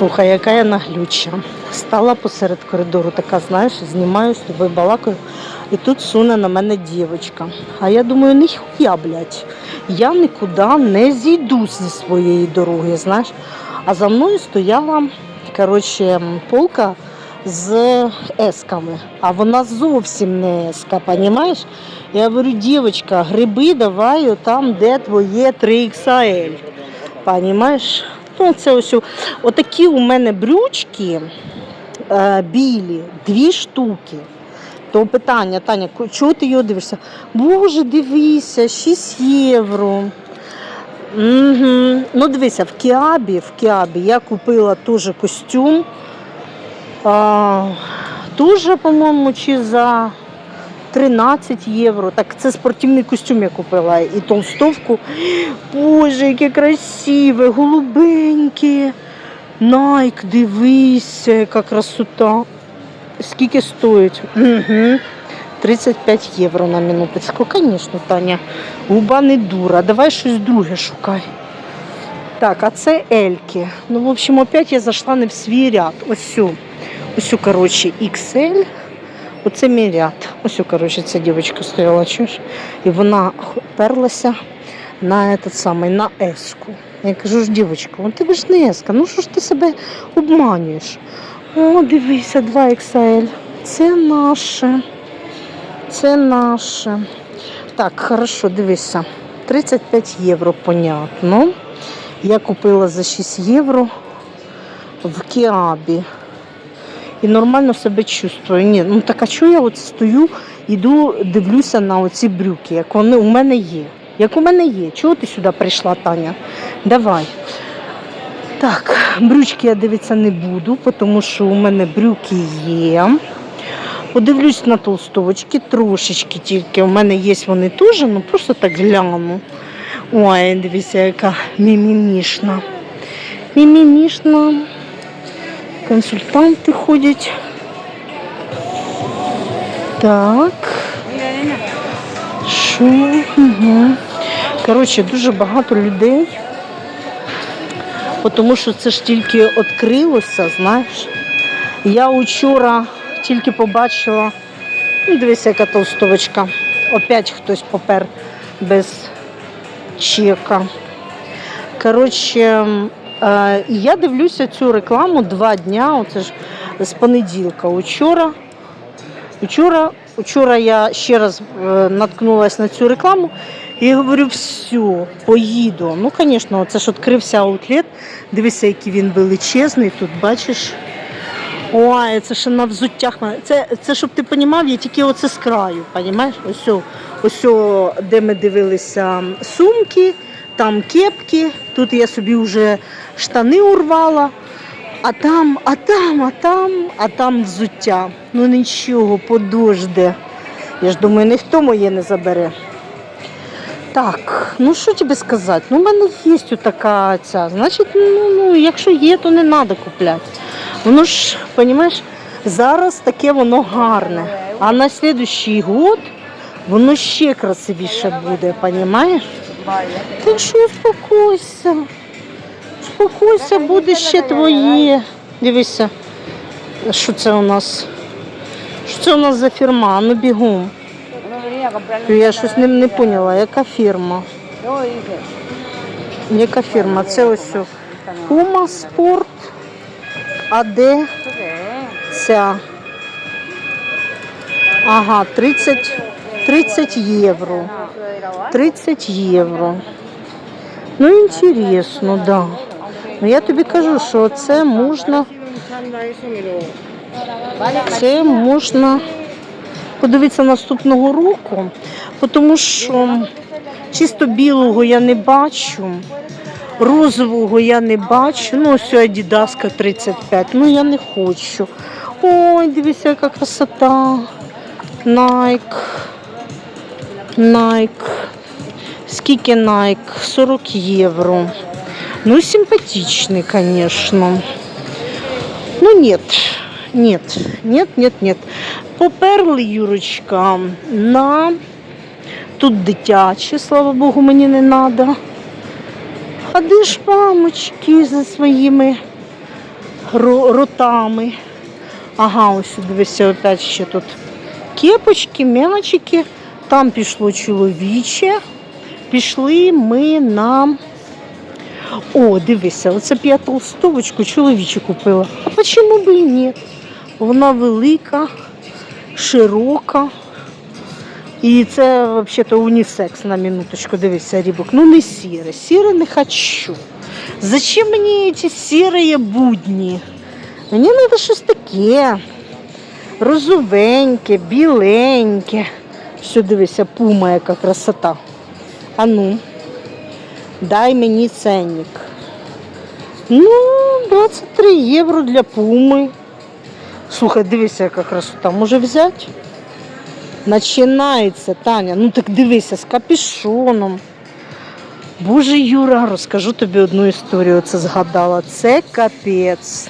Слухай, яка я наглюча. Стала посеред коридору, така, знаєш, знімаю з тобою балакаю. І тут суне на мене дівчинка. А я думаю, ніхуя, блядь, я нікуди не зійду зі своєї дороги, знаєш. А за мною стояла, коротше, полка з есками. А вона зовсім не еска, понімаєш? Я говорю, дівчинка, гриби давай там, де твоє 3XL. Понімаєш? Ну, це ось отакі у мене брючки е, білі, дві штуки. То питання, Таня, чого ти його дивишся? Боже, дивися, 6 євро. Угу. Ну, дивися, в Кіабі, в Кіабі я купила теж костюм. А, теж, по-моєму, чи за 13 євро. Так це спортивний костюм я купила і толстовку. Боже, яке красиве, голубеньке. Найк, дивися, яка красота. Скільки стоїть? Угу. 35 євро на минуточку. Звісно, Таня. Губа не дура. Давай щось друге шукай. Так, а це Ельки. Ну, в общем, опять я зайшла не в свій ряд. Ось. Ось, коротше, XL. Оце мій ряд. Ось, коротше, ця дівчинка стояла, чуєш? І вона перлася на этот самий, на еску. Я кажу ж, дівчинка, ну ти ж не еска, ну що ж ти себе обманюєш? О, дивися, 2XL. Це наше. Це наше. Так, хорошо, дивися. 35 євро, понятно. Я купила за 6 євро в Кіабі. І нормально себе чувствую. Ні, ну так а чого я от стою, іду, дивлюся на оці брюки, як вони у мене є. Як у мене є. Чого ти сюди прийшла, Таня? Давай. Так, брючки я дивитися не буду, тому що у мене брюки є. Подивлюсь на толстовочки трошечки тільки. У мене є вони теж, ну просто так гляну. Ой, дивіться, яка мімімішна. Мімімішна. Консультанти ходять. Так. Що? Угу. Коротше, дуже багато людей. Тому що це ж тільки відкрилося, знаєш. Я вчора тільки побачила, ну, дивися, яка толстовочка. Опять хтось попер без чека. Коротше, і я дивлюся цю рекламу два дня, оце ж з понеділка. Учора, учора, учора я ще раз е, наткнулася на цю рекламу і говорю, все, поїду. Ну, звісно, це ж відкрився аутлет. Дивися, який він величезний, тут бачиш. Ой, це ще на взуттях. Це, це щоб ти розумів, я тільки оце з краю, розумієш? Ось, ось, де ми дивилися сумки, там кепки, тут я собі вже штани урвала, а там, а там, а там, а там взуття. Ну нічого, подожде. Я ж думаю, ніхто моє не забере. Так, ну що тобі сказати? Ну, в мене є така ця. Значить, ну, ну якщо є, то не треба купляти. Воно ж, розумієш, зараз таке воно гарне. А на слідуючий год воно ще красивіше буде, розумієш? Так що успокойся. Успокойся, буде ще твоє. Дивися, що це у нас? Що це у нас за фірма? Ну бігом. Я щось не, не поняла, яка фірма? Яка фірма? Це ось. Puma Sport. А де ця? Ага, 30, 30 євро. 30 євро. Ну, інтересно, да. Ну я тобі кажу, що це можна. Це можна подивитися наступного року, тому що чисто білого я не бачу, розового я не бачу. Ну, ось Адідаска 35, ну я не хочу. Ой, дивіться, яка красота. Nike. Nike. Скільки Nike? 40 євро. Ну, симпатичный, конечно. Ну, нет. Нет, нет, нет, нет. Поперли, Юрочка, на тут дитяче, слава Богу, мені не треба. А де ж мамочки за своїми ротами. Ага, ось дивися, опять ще тут кепочки, мелочики. Там пішло чоловіче. Пішли ми на. О, дивися, оце б я толстовочку чоловічу купила. А чому б і ні? Вона велика, широка. І це взагалі унісекс на минуточку. Дивися, рібок. Ну не сіре. Сіре не хочу. Зачем мені ці сірі будні? Мені треба щось таке. Розовеньке, біленьке. Все, дивися, пума, яка красота. А ну, дай мені ценник. Ну, 23 євро для пуми. Слухай, дивися, яка красота. Може взяти? Починається, Таня. Ну так дивися, з капішоном. Боже Юра, розкажу тобі одну історію. Це згадала. Це капець.